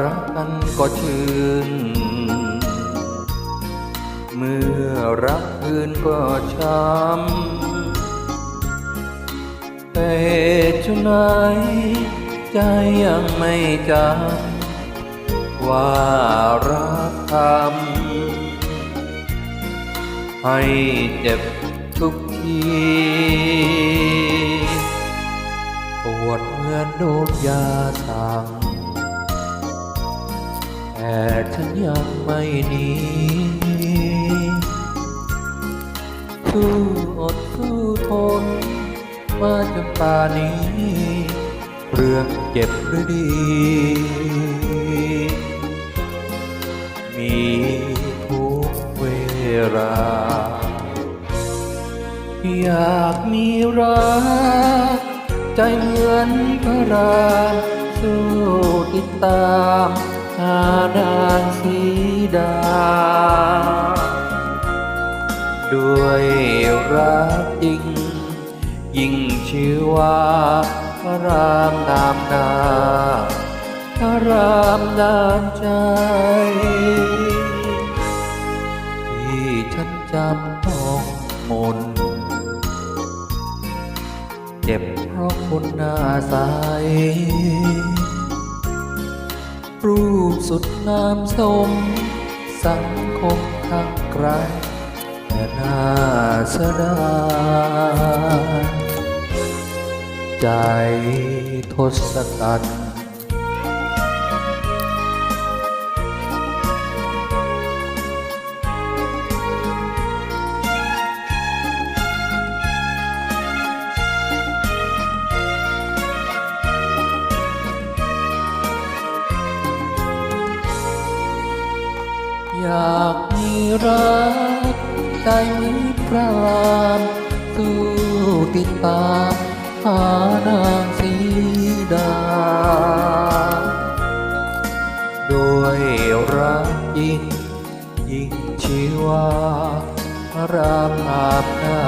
รักกันก็ชื่น เมื่อรักคืนก็ช้ำแต่เหตุไฉนใจยังไม่จำว่ารักทำให้เจ็บทุกทีปวดเหมือนโดนยาสั่ง แต่ฉันยังไม่หนีสู้อดสู้ทนมาจนป่านี้เรื่องเจ็บหรือดี มีทุกเวลา อยากมีรักใจเหมือนพระรามสู้ติดตาม หานาสีดา ด้วยรักจริง ยิ่งชื่อว่าพระรามนามนาพระรามนามใจที่ฉันจำต้องมนเจ็บเพราะคนหน้าใส รูปสุดงามสม สังคมทางไกลแต่น่าเสียดายใจทศกัณฐ์ อยากมีรักใจมือพระรามสู้ติดตามหานางสีดา ด้วยรักยิ่งยิ่งชีวาพระรามนามนา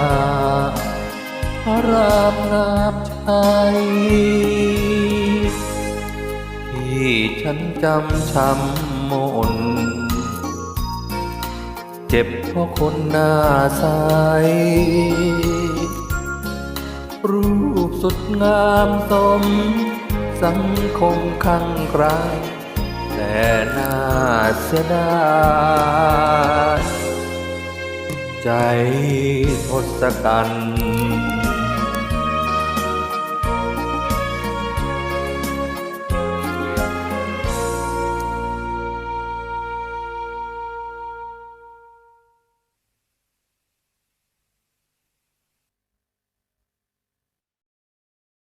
พระรามนามใจที่ฉันจำช้ำ จ็บเพราะคนหน้าใสรูปสุดงามสม สังคมข้างไกลแต่น่าเสียดายใจทศกัณฐ์